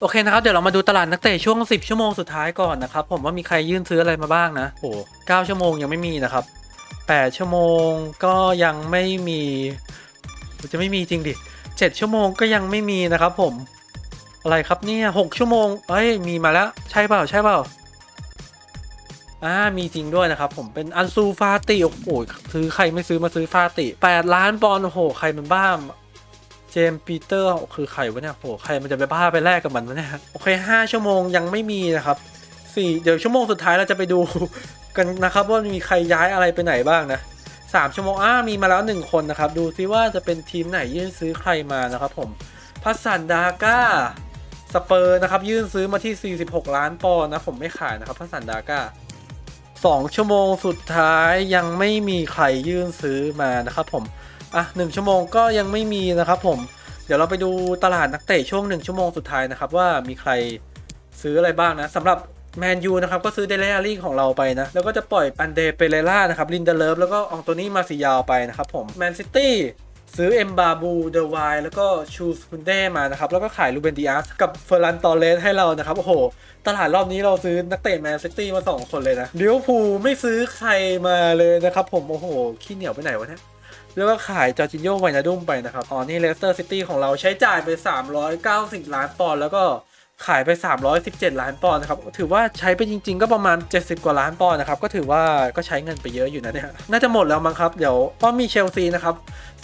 โอเคนะครับ เดี๋ยวเรามาดูตลาดนักเตะช่วง 10 ชั่วโมงสุดท้ายก่อนนะครับ ผมว่ามีใครยื่นซื้ออะไรมาบ้างนะโอ้9ชั่วโมงยังไม่มีนะครับ 8 ชั่วโมงก็ยังไม่มี จะไม่มีจริงดิ 7 ชั่วโมงก็ยังไม่มีนะครับ ผม อะไรครับเนี่ย6ชั่วโมงเอ้ยมีมาแล้วใช่เปล่าใช่เปล่าอ่ามีจริงด้วยนะครับ ผมเป็นอันซูฟาติโอ้โหซื้อใครไม่ซื้อมาซื้อฟาติ 8 ล้านปอนด์โอ้โหใครมันบ้า จมปีเตอร์คือใครวะเนี่ยโหใครมันจะไปบ้าไปแลกกับมันวะเนี่ยโอเคห้าชั่วโมงยังไม่มีนะครับสี่เดี๋ยวชั่วโมงสุดท้ายเราจะไปดูกันนะครับว่ามีใครย้ายอะไรไปไหนบ้างนะสามชั่วโมงอ้ามีมาแล้วหนึ่งคนนะครับ ดูซิว่าจะเป็นทีมไหนยื่นซื้อใครมานะครับผมพัสสันดาก้าสเปอร์นะครับ ยื่นซื้อมาที่ 46 ล้านปอนด์นะผมไม่ขายนะครับพัสสันดาก้าสองชั่วโมงสุดท้ายยังไม่มีใครยื่นซื้อมานะครับผมอะหนึ่งชั่วโมงก็ยังไม่มีนะครับผม เดี๋ยวเราไปดูตลาดนักเตะช่วงหนึ่งชั่วโมงสุดท้ายนะครับว่ามีใครซื้ออะไรบ้างนะสำหรับแมนยูนะครับก็ซื้อเดลเรี่ของเราไปนะ แล้วก็จะปล่อยอันเดเปเรล่านะครับลินเดเลฟแล้วก็อองโตนี่มาซิยาวไปนะครับผมแมนซิตี้ซื้อเอ็มบาบูเดวายแล้วก็ชูสคุนเด้มานะครับแล้วก็ขายลูเบนดิอาสกับเฟอร์รันตอเลสให้เรานะครับโอ้โห ตลาดรอบนี้เราซื้อนักเตะแมนซิตี้มาสองคนเลยนะเวอร์พูไม่ซื้อใครมาเลยนะครับผมโอ้โหขี้เหนียวไปไหนวะเนี่ย แล้วก็ขายจอร์จินโยไวนาดุมไปนะครับอ๋อนี่เลสเตอร์ซิตี้ของเราใช้จ่ายไป 390 ล้านปอนด์แล้วก็ ขายไป 317 ล้านปอนด์นะครับ ถือว่าใช้ไปจริง ๆ ก็ประมาณ 70 กว่าล้านปอนด์นะครับ ก็ถือว่าก็ใช้เงินไปเยอะอยู่นะเนี่ย น่าจะหมดแล้วมั้งครับ เดี๋ยวก็มีเชลซีนะครับ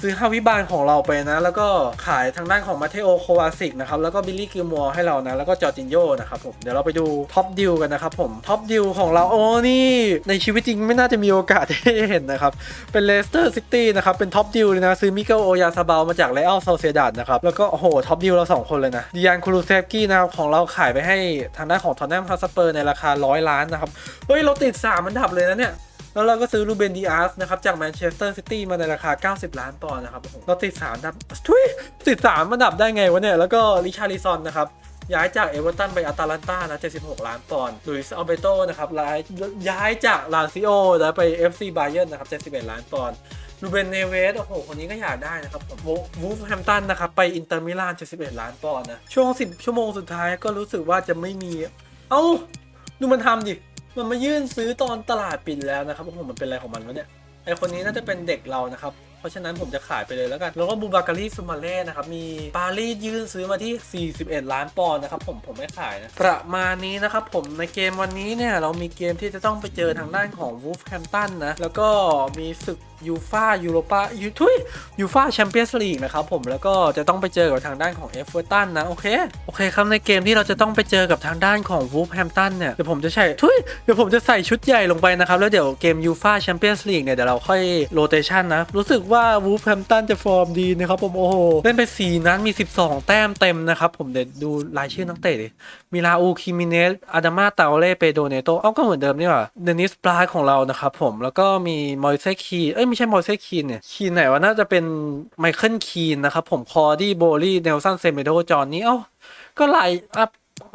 ซื้อฮาวิบานของเราไปนะ แล้วก็ขายทางด้านของมาเทโอโควาซิกนะครับ แล้วก็บิลลี่กิลมัวให้เรานะ แล้วก็จอร์จินโยนะครับผม เดี๋ยวเราไปดูท็อปดิวกันนะครับผม ท็อปดิวของเรา โอ้ นี่ในชีวิตจริงไม่น่าจะมีโอกาสได้เห็นนะครับ เป็นเลสเตอร์ซิตี้นะครับ เป็นท็อปดิวเลยนะ ซื้อมิเกลโอยาซาบาลมาจากไลออลโซเซดัดนะครับ แล้วก็โอ้โหท็อปดิวเราสองคนเลยนะดิยานคูรูเซฟกี้นะครับของเราขายไปให้ทางด้านของทอนแนมฮัสเปอร์ในราคา 100 ล้านนะครับ เฮ้ย เราติด 3 อันดับเลยนะเนี่ย แล้วเราก็ซื้อลูเบนดีอาร์สนะครับ จากแมนเชสเตอร์ซิตี้มาในราคา 90 ล้านปอนด์นะครับ เราติด3อันดับทุยติด 3 อันดับได้ไงวะเนี่ย แล้วก็ริชาริซอนนะครับย้ายจากเอเวอร์ตันไปอาตาลันตานะ 76 ล้านปอนด์ลุยส์อัลเบโตนะครับย้ายจากลาซิโอแล้วไป FC บาเย r n นะครับ 71 ล้านปอนด์ ลูเบนเนเวสโอ้โห คนนี้ก็อยากได้นะครับผมวูฟแฮมตันนะครับ ไปอินเตอร์มิลาน71 ล้านปอนด์นะ ช่วง 10 ชั่วโมงสุดท้ายก็รู้สึกว่าจะไม่มี เอ้า ดูมันทำดิ มันมายื่นซื้อตอนตลาดปิดแล้วนะครับโอ้โหมันเป็นอะไรของมันวะเนี่ยไอคนนี้น่าจะเป็นเด็กเรานะครับ ราะฉะนั้นผมจะขายไปเลยแล้วกัน แล้วก็บูบาการีซูมาเล่นะครับ มีปารีสยื่นซื้อมาที่ 41 ล้านปอนด์นะครับ ผมผมไม่ขายนะ ประมาณนี้นะครับผมในเกมวันนี้เนี่ย เรามีเกมที่จะต้องไปเจอทางด้านของวูฟแฮมตันนะ แล้วก็มีศึกยูฟายูโรปายูทุยยูฟาแชมเปี้ยนส์ลีกนะครับผมแล้วก็จะต้องไปเจอกับทางด้านของเอฟเวอร์ตันนะ โอเค โอเคครับในเกมที่เราจะต้องไปเจอกับทางด้านของวูฟแฮมตันเนี่ย เดี๋ยวผมจะใช้ทุยเดี๋ยวผมจะใส่ชุดใหญ่ลงไปนะครับ แล้วเดี๋ยวเกมยูฟาแชมเปี้ยนส์ลีกเนี่ย เดี๋ยวเราค่อยโรเตชันนะ รู้สึกว่าว่าวูฟแฮมตันจะฟอร์มดีนะครับผมโอ้โห เล่นไป 4 นัดมี 12 แต้มเต็มนะครับผมเดี๋ยวดูรายชื่อนักเตะดิมีลาอูคิมิเนสอาดามาเตาเล่เปโดเนโตเอ้าก็เหมือนเดิมนี่หว่าเดนิสปลาของเรานะครับผมแล้วก็มีมอยเซคีเอ้ยไม่ใช่มอยเซคีนเนี่ยคีนไหนวะน่าจะเป็นไมเคิลคีนนะครับผมคอร์ดี้โบลี่เนลสันเซเมโดจอนนี้เอ้าก็ไลน์อัพ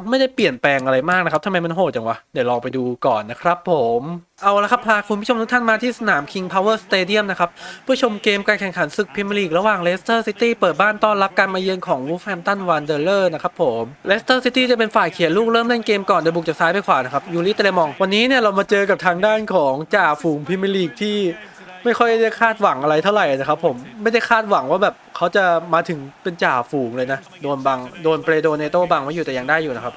ไม่ได้เปลี่ยนแปลงอะไรมากนะครับทำไมมันโหดจังวะ เดี๋ยวลองไปดูก่อนนะครับผม เอาละครับพาคุณผู้ชมทุกท่านมาที่สนาม King Power Stadium นะครับเพื่อชมเกมการแข่งขันศึกพรีเมียร์ลีกระหว่าง Leicester City เปิดบ้านต้อนรับการมาเยือนของ Wolverhampton Wanderers นะครับผม Leicester City จะเป็นฝ่ายเขียนลูกเริ่มเล่นเกมก่อนโดยบุกจากซ้ายไปขวานะครับยูริเตเลมอง วันนี้เนี่ยเรามาเจอกับทางด้านของจ่าฝูงพรีเมียร์ลีกที่ไม่ค่อยได้คาดหวังอะไรเท่าไหร่นะครับผมไม่ได้คาดหวังว่าแบบ เขาจะมาถึงเป็นจ่าฝูงเลยนะ โดนบัง โดนเปรโดเนโตบังไว้อยู่แต่ยังได้อยู่นะครับ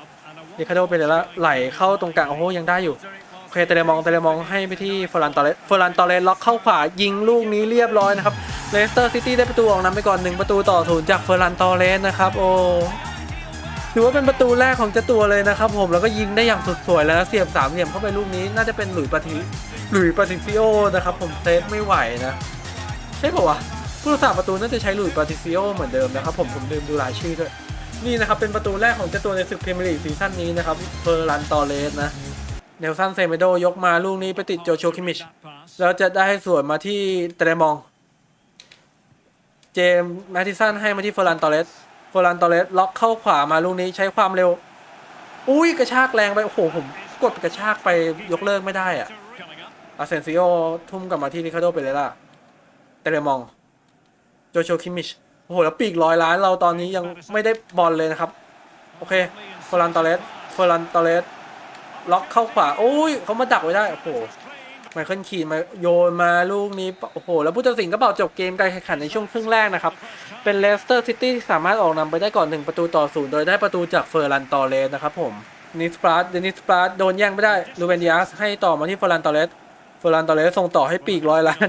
ดิคาโดไปเลยละไหลเข้าตรงกลางโอ้โหยังได้อยู่โอเคเตเลมองเตเลมองให้ไปที่เฟอร์รันตอเลสเฟอร์รันตอเลสล็อกเข้าขวายิงลูกนี้เรียบร้อยนะครับเลสเตอร์ซิตี้ได้ประตูออกนำไปก่อนหนึ่งประตูต่อศูนย์จากเฟอร์รันตอเลสนะครับ โอ้ถือว่าเป็นประตูแรกของเจ้าตัวเลยนะครับ ผมแล้วก็ยิงได้อย่างสุดสวยแล้วเสียบสามเหลี่ยมเข้าไปลูกนี้ น่าจะเป็นหลุยส์ปาทิหลุยส์ปาติซิโอนะครับ ผมเซฟไม่ไหวนะใช่ป่าวะ ผู้รักษาประตูน่าจะใช้ลุยปาติซิโอเหมือนเดิมนะครับผมผมลืมดูรายชื่อด้วย นี่นะครับเป็นประตูแรกของเจ้าตัวในศึกพรีเมียร์ลีกซีซั่นนี้นะครับเฟอร์รันตอเลสนะเนลสันเซเมโดยกมาลูกนี้ไปติดโจโชคิมิช แล้วจะได้ให้สวนมาที่เตเรมอง เจมแมตติสันให้มาที่เฟอร์รันตอเลสเฟอร์รันตอเลสล็อกเข้าขวามาลูกนี้ใช้ความเร็ว อุ้ยกระชากแรงไป โอ้โหผมกดกระชากไปยกเลิกไม่ได้อะอาเซนซิโอทุ่มกลับมาที่ริคาโดเปเรล่าเตเรมอง โจโชคิมิช โอ้โห แล้วปีกร้อยล้านเราตอนนี้ยังไม่ได้บอลเลยนะครับ โอเคเฟอร์รันตอเรสเฟอร์รันตอเรสล็อกเข้าขวา โอ้ยเขามาดักไว้ได้ โอ้โหไมเคิลคีนมาโยนมาลูกนี้ โอ้โห แล้วผู้ตัดสินก็บอกจบเกมการแข่งขันในช่วงครึ่งแรกนะครับ เป็นเลสเตอร์ซิตี้ที่สามารถออกนำไปได้ก่อน 1 ประตูต่อศูนย์โดยได้ประตูจากเฟอร์รันตอเรสนะครับผมนิสปราดเดนิสปราดโดนแย่งไม่ได้ลูเบนดิอาสให้ต่อมาที่เฟอร์รันตอเรส ฟอรันตอเรสส่งต่อให้ปีกร้อยล้าน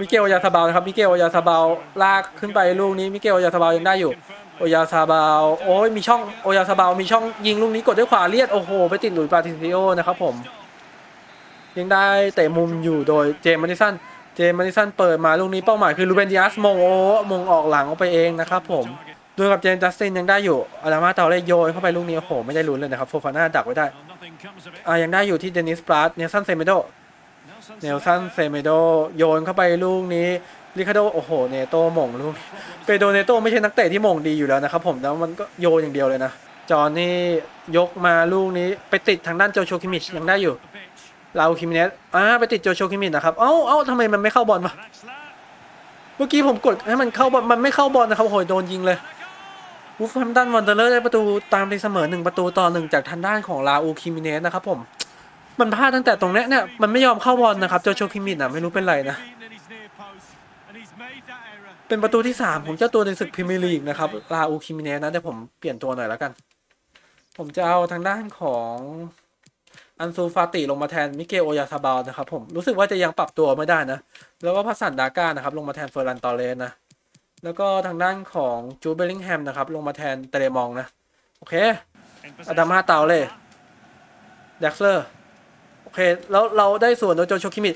มิเกลโอยาซาบาลนะครับ มิเกลโอยาซาบาลลากขึ้นไปลูกนี้ มิเกลโอยาซาบาลยังได้อยู่ โอยาซาบาลโอ้ย มีช่อง โอยาซาบาลมีช่องยิงลูกนี้กดด้วยขวาเลียด โอ้โห ไปติดหลุยปาติซิโอนะครับผม ยังได้เตะมุมอยู่โดยเจมส์มาดิสัน เจมส์มาดิสันเปิดมาลูกนี้เป้าหมายคือลูเบนดิอาสมงโอ้มงออกหลังออกไปเองนะครับผมโดยกับเจมส์จัสตินยังได้อยู่อารามาเตาเล่โยนเข้าไปลูกนี้โอ้โหไม่ได้ลุ้นเลยนะครับโฟฟาน่าดักไว้ได้อ่ายังได้อยู่ที่เดนิสปราดเนลสันเซเมโด เนลสันเซเมโดโยนเข้าไปลูกนี้ริคาโดโอ้โหเนโตหม่งลูกนี้เปโดเนโตไม่ใช่นักเตะที่หม่งดีอยู่แล้วนะครับผมแล้วมันก็โยนอย่างเดียวเลยนะ จอห์นนี่ยกมาลูกนี้ไปติดทางด้านโจโชคิมิชยังได้อยู่ลาอูคิมิเนสอ่าไปติดโจโชคิมิชนะครับ เอ้าเอ้าทำไมมันไม่เข้าบอลวะเมื่อกี้ผมกดให้มันเข้าบอลมันไม่เข้าบอลนะครับโอ้โหโดนยิงเลยวูฟแฮมตันวันเดอร์เลอร์ได้ประตูตามตีเสมอหนึ่งประตูต่อหนึ่งจากทางด้านของลาอูคิมิเนสนะครับผม มันพลาดตั้งแต่ตรงเนี้ยเนี่ยมันไม่ยอมเข้าบอลนะครับโจโชคิมินอะไม่รู้เป็นไรนะ เป็นประตูที่ 3 ของเจ้าตัวในศึกพรีเมียร์ลีกนะครับลาอูคิมิเนสนะเดี๋ยวผมเปลี่ยนตัวหน่อยแล้วกัน ผมจะเอาทางด้านของอันซูฟาติลงมาแทนมิเกลโอยาซาบาลนะครับผมรู้สึกว่าจะยังปรับตัวไม่ได้นะ แล้วก็พัสสันดาก้านะครับลงมาแทนเฟอร์รันตอเรสนะแล้วก็ทางด้านของจูเบลลิงแฮมนะครับลงมาแทนเตเรมองนะ โอเคอดามาเตาเล่แด็กเลอร์ โอเค แล้วเราได้ส่วนโดยโจโชคิมิ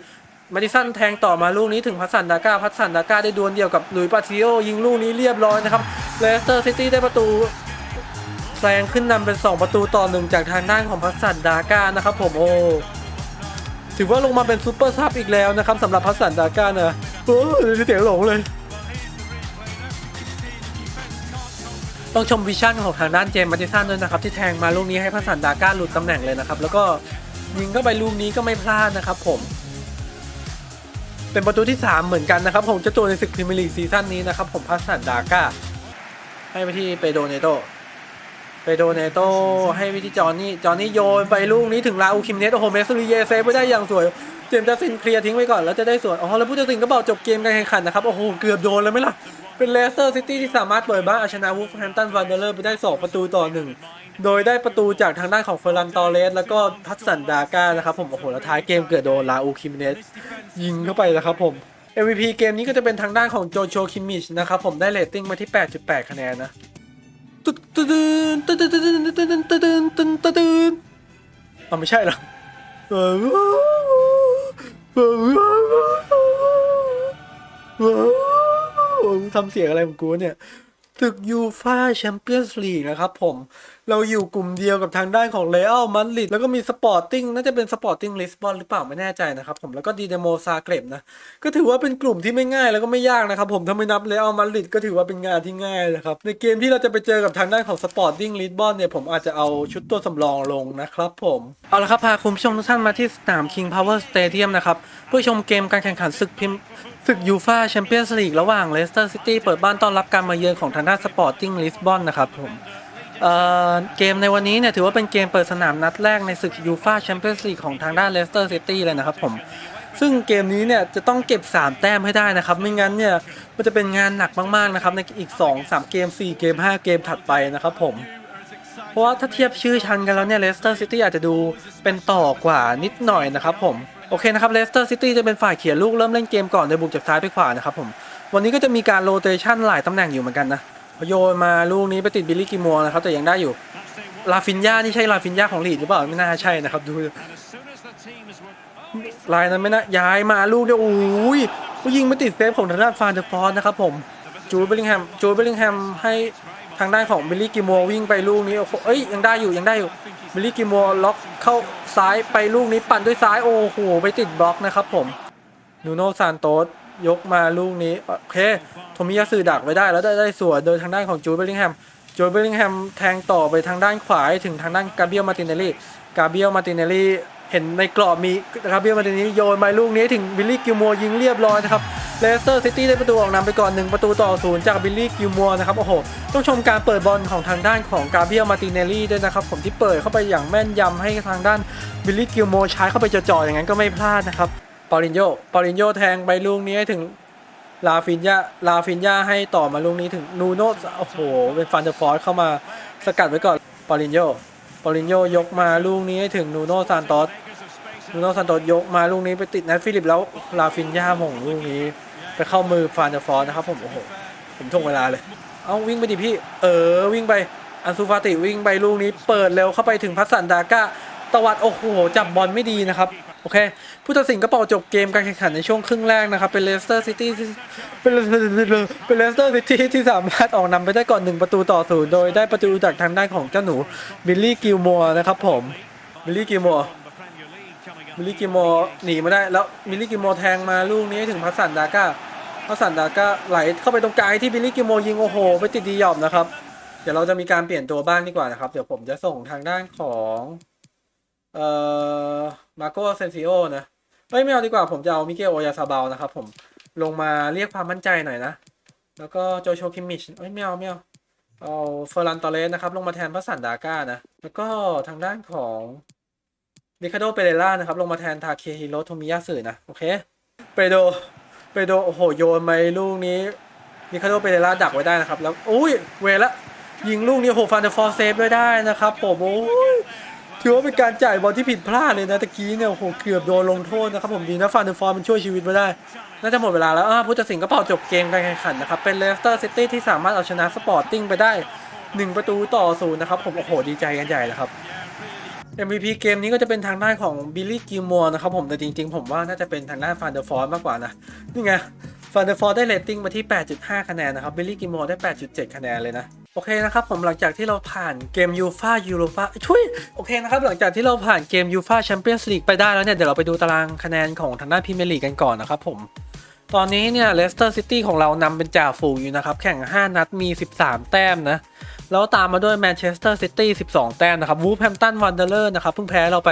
มาดิสันแทงต่อมาลูกนี้ถึงพัสสันดาก้าพัสสันดาก้าได้ดวลเดียวกับหลุยปาซิโอยิงลูกนี้เรียบร้อยนะครับเลสเตอร์ซิตี้ได้ประตูแซงขึ้นนำเป็น 2 ประตูต่อหนึ่งจากทางด้านของพัสสันดาก้านะครับผมโอ้ถือว่าลงมาเป็นซูเปอร์ซับอีกแล้วนะครับสำหรับพัสสันดาก้านะโอ้ยเสียงหลงเลย ต้องชมวิชั่นของทางด้านเจมส์มาดิสันด้วยนะครับที่แทงมาลูกนี้ให้พัสสันดาก้าหลุดตำแหน่งเลยนะครับแล้วก็ ยิงเข้าไปลูกนี้ก็ไม่พลาดนะครับผมเป็นประตูที่ 3 เหมือนกันนะครับ ผมจะตัวในศึกพรีเมียร์ลีกซีซั่นนี้นะครับ ผมพัสสันดาก้า ให้ไปที่เปโดเนโตเปโดเนโตให้ไปที่จอห์นี่จอห์นี่โยนไปลูกนี้ถึงลาอูคิมเนสโอ้โหเมสซูริเยเซฟไปได้อย่างสวย เจมส์จัสตินเคลียร์ทิ้งไว้ก่อนแล้วจะได้ส่วนอ๋อแล้วผู้ตัดสินก็บอกจบเกมการแข่งขันนะครับ โอ้โห เกือบโดนแล้วไหมล่ะ เป็นเลสเตอร์ซิตี้ที่สามารถเปิดบ้านเอาชนะวูฟแฮมตันวันเดอร์ไปได้ 2 ประตูต่อหนึ่ง โดยได้ประตูจากทางด้านของเฟอร์รันตอเรส แล้วก็พัสสันดาก้านะครับผม โอ้โห แล้วท้ายเกมเกิดโดนลาอูคิมเนสยิงเข้าไปนะครับผม MVP เกมนี้ก็จะเป็นทางด้านของโจโชคิมมิชนะครับผมได้เรตติ้งมาที่ 8.8 คะแนนนะตึ๊ดตึ๊ดตึ๊ดตึ๊ดตึ๊ดตึ๊ดตึ๊ดตึ๊ดตึ๊ดตึ๊ดตึ๊ดอ๋อไม่ใช่หรอทำเสียงอะไรของกูเนี่ย ตึกยูฟาแชมเปี้ยนส์ลีกนะครับผม เราอยู่กลุ่มเดียวกับทางด้านของเรอัลมาดริดแล้วก็มีสปอร์ติ้งน่าจะเป็นสปอร์ติ้งลิสบอนหรือเปล่าไม่แน่ใจนะครับผมแล้วก็ดีเดโมซาเกรบนะ ก็ถือว่าเป็นกลุ่มที่ไม่ง่ายแล้วก็ไม่ยากนะครับผมถ้าไม่นับเรอัลมาดริดก็ถือว่าเป็นงานที่ง่ายนะครับในเกมที่เราจะไปเจอกับทางด้านของสปอร์ติ้งลิสบอนเนี่ยผมอาจจะเอาชุดตัวสำรองลงนะครับผมเอาละครับพาคุณผู้ชมทุกท่านมาที่สนาม King Power Stadium นะครับเพื่อชมเกมการแข่งขันศึกพิมศึกยูฟาแชมเปี้ยนส์ลีกระหว่างเลสเตอร์ซิตี้เปิดบ้านต้อนรับการมาเยือนของทางด้านสปอร์ติ้งลิสบอนนะครับผมเเกมในวันนี้เนี่ยถือว่าเป็นเกมเปิดสนามนัดแรกในศึกยูฟาแชมเปี้ยนส์ลีกของทางด้านเลสเตอร์ซิตี้เลยนะครับผมซึ่งเกมนี้เนี่ยจะต้องเก็บ 3 แต้มให้ได้นะครับ ไม่งั้นเนี่ยมันจะเป็นงานหนักมากๆนะครับในอีก 2 3 เกม 4 เกม 5 เกมถัดไปนะครับผมเพราะว่าถ้าเทียบชื่อชั้นกันแล้วเนี่ยเลสเตอร์ซิตี้อาจจะดูเป็นต่อกว่านิดหน่อยนะครับผม โอเคนะครับเลสเตอร์ซิตี้จะเป็นฝ่ายเขียนลูกเริ่มเล่นเกมก่อนโดยบุกจากซ้ายไปขวานะครับผมวันนี้ก็จะมีการโรเตชันหลายตำแหน่งอยู่เหมือนกันนะโยนมาลูกนี้ไปติดบิลลี่กิมัวนะครับแต่ยังได้อยู่ลาฟินยานี่ใช่ลาฟินยาของลีดหรือเปล่าไม่น่าใช่นะครับดูลายนั้นไม่น่าย้ายมาลูกเดียวโอ้ยก็ยิงไม่ติดเซฟของทางด้านฟานเดอร์ฟอนนะครับผมจูเบลลิงแฮมจูเบลลิงแฮมให้ ทางด้านของบิลลี่กิมัววิ่งไปลูกนี้เอ้ยยังได้อยู่ยังได้อยู่บิลลี่กิมัวล็อกเข้าซ้ายไปลูกนี้ปั่นด้วยซ้ายโอ้โหไปติดบล็อกนะครับผมนูโนซานโตสยกมาลูกนี้โอเคโทมิยาสึดักไว้ได้แล้วได้ได้สวนโดยทางด้านของจูเบลลิงแฮมจูเบลลิงแฮมแทงต่อไปทางด้านขวาถึงทางด้านกาเบียลมาตินเนลลี่กาเบียลมาตินเนลลี่เห็นในกรอบมีนะครับเบียร์มาตินี้โยนมาลูกนี้ถึงบิลลี่กิมัวยิงเรียบร้อยนะครับ เลสเตอร์ซิตี้ได้ประตูออกนำไปก่อน 1 ประตูต่อศูนย์จากบิลลี่กิลมัวนะครับโอ้โหต้องชมการเปิดบอลของทางด้านของกาเบียลมาติเนลลี่ด้วยนะครับผมที่เปิดเข้าไปอย่างแม่นยำให้ทางด้านบิลลี่กิลมัวใช้เข้าไปจ่อๆอย่างนั้นก็ไม่พลาดนะครับปอลินโยปอลินโยแทงไปลูกนี้ให้ถึงลาฟินยาลาฟินยาให้ต่อมาลูกนี้ถึงนูโนโอ้โหเป็นฟันเดอร์ฟอร์สเข้ามาสกัดไว้ก่อนปอลินโยปอลินโยยกมาลูกนี้ให้ถึงนูโนซานโตสนูโนซานโตสยกมาลูกนี้ไปติดนัทฟิลิปแล้วลาฟินยาหม่งลูกนี้ ไปเข้ามือฟันเดอร์ฟอร์สนะครับผมโอ้โหผมถ่วงเวลาเลย เอาวิ่งไปดิพี่ เออวิ่งไปอันซูฟาติวิ่งไปลูกนี้เปิดเร็วเข้าไปถึงพัสสันดาก้าตวัดโอ้โหจับบอลไม่ดีนะครับโอเคผู้ตัดสินก็เป่าจบเกมการแข่งขันในช่วงครึ่งแรกนะครับ เป็นเลสเตอร์ซิตี้เป็นเป็นเลสเตอร์ซิตี้ที่สามารถออกนำไปได้ก่อน1ประตูต่อศูนย์โดยได้ประตูจากทางด้านของเจ้าหนูบิลลี่กิลมัวนะครับผมบิลลี่กิลมัวบิลลี่กิลมัวหนีมาได้แล้วบิลลี่กิลมัวแทงมาลูกนี้ถึงพัสสันดาก้า พัสสันดาก้าไหลเข้าไปตรงกลางที่บิลลี่กิลมัวยิงโอ้โหไปติดดีหยอบนะครับ เดี๋ยวเราจะมีการเปลี่ยนตัวบ้างดีกว่านะครับ เดี๋ยวผมจะส่งทางด้านของเอ่อมาโกเซนซิโอนะเฮ้ยไม่เอาดีกว่าผมจะเอามิเกลโอยาซาบาลนะครับผมลงมาเรียกความมั่นใจหน่อยนะ แล้วก็โจโชคิมมิชเอ้ยไม่เอาไม่เอาเอาเฟอร์รันตอเรสนะครับลงมาแทนพระสันดาก้านะ แล้วก็ทางด้านของริคาโดเปเรล่านะครับลงมาแทนทาเคฮิโรโทมิยาสึนะ โอเคเปโด เปโดโอ้โหโยนไปลูกนี้ริคาโดเปเรล่าดักไว้ได้นะครับ แล้วอุ้ยเวละยิงลูกนี้โอ้โหฟันเดอร์ฟอร์เซฟด้วยได้นะครับผมโอ้ยถือว่าเป็นการจ่ายบอลที่ผิดพลาดเลยนะตะกี้เนี่ยโอ้โหเกือบโดนลงโทษนะครับผมดีนะฟันเดอร์ฟอร์มันช่วยชีวิตไว้ได้ น่าจะหมดเวลาแล้วอาผู้ตัดสินก็เป่าจบเกมการแข่งขันนะครับเป็นเลสเตอร์ซิตี้ที่สามารถเอาชนะสปอร์ติ้งไปได้ 1 ประตูต่อศูนย์นะครับผมโอ้โหดีใจกันใหญ่เลยครับ MVP เกมนี้ก็จะเป็นทางด้านของบิลลี่กิมัวนะครับผมแต่จริงๆ ผมว่าน่าจะเป็นทางด้านฟานเดอร์ฟอร์มากกว่านะ นี่ไงฟานเดอร์ฟอร์ได้เรตติ้งมาที่ 8.5 คะแนนนะครับบิลลี่กิมัวได้ 8.7 คะแนนเลยนะโอเคนะครับผมหลังจากที่เราผ่านเกมยูฟายูโรปาช่วยโอเคนะครับหลังจากที่เราผ่านเกมยูฟาแชมเปี้ยนส์ลีกไปได้แล้วเนี่ยเดี๋ยวเราไปดูตารางคะแนนของทางด้านพรีเมียร์ลีกกันก่อนนะครับผมตอนนี้เนี่ยเลสเตอร์ซิตี้ของเรานำเป็นจ่าฝูงอยู่นะครับ แข่ง 5 นัดมี 13 แต้มนะ แล้วตามมาด้วยแมนเชสเตอร์ซิตี้12 แต้มนะครับวูฟแฮมตันวันเดอร์เลอร์นะครับเพิ่งแพ้เราไป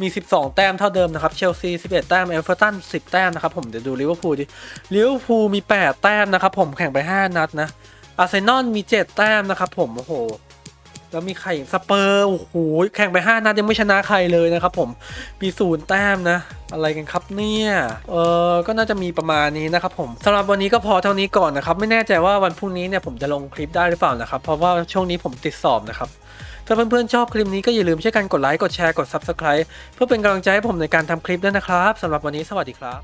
มี 12 แต้มเท่าเดิมนะครับเชลซี11 แต้มเอเวอร์ตัน10 แต้มนะครับผมเดี๋ยวดูลิเวอร์พูลดิลิเวอร์พูลมี 8 แต้มนะครับผมแข่งไป 5 นัดนะอาร์เซนอลมี 7 แต้มนะครับผมโอ้โห แล้วมีใครสเปอร์โอ้โหแข่งไปห้านัดยังไม่ชนะใครเลยนะครับผมมีศูนย์แต้มนะ อะไรกันครับเนี่ยเออก็น่าจะมีประมาณนี้นะครับผมสำหรับวันนี้ก็พอเท่านี้ก่อนนะครับไม่แน่ใจว่าวันพรุ่งนี้เนี่ยผมจะลงคลิปได้หรือเปล่านะครับเพราะว่าช่วงนี้ผมติดสอบนะครับถ้าเพื่อนๆชอบคลิปนี้ก็อย่าลืมช่วยกันกดไลค์กดแชร์กด Subscribe เพื่อเป็นกำลังใจให้ผมในการทำคลิปด้วยนะครับสำหรับวันนี้สวัสดีครับ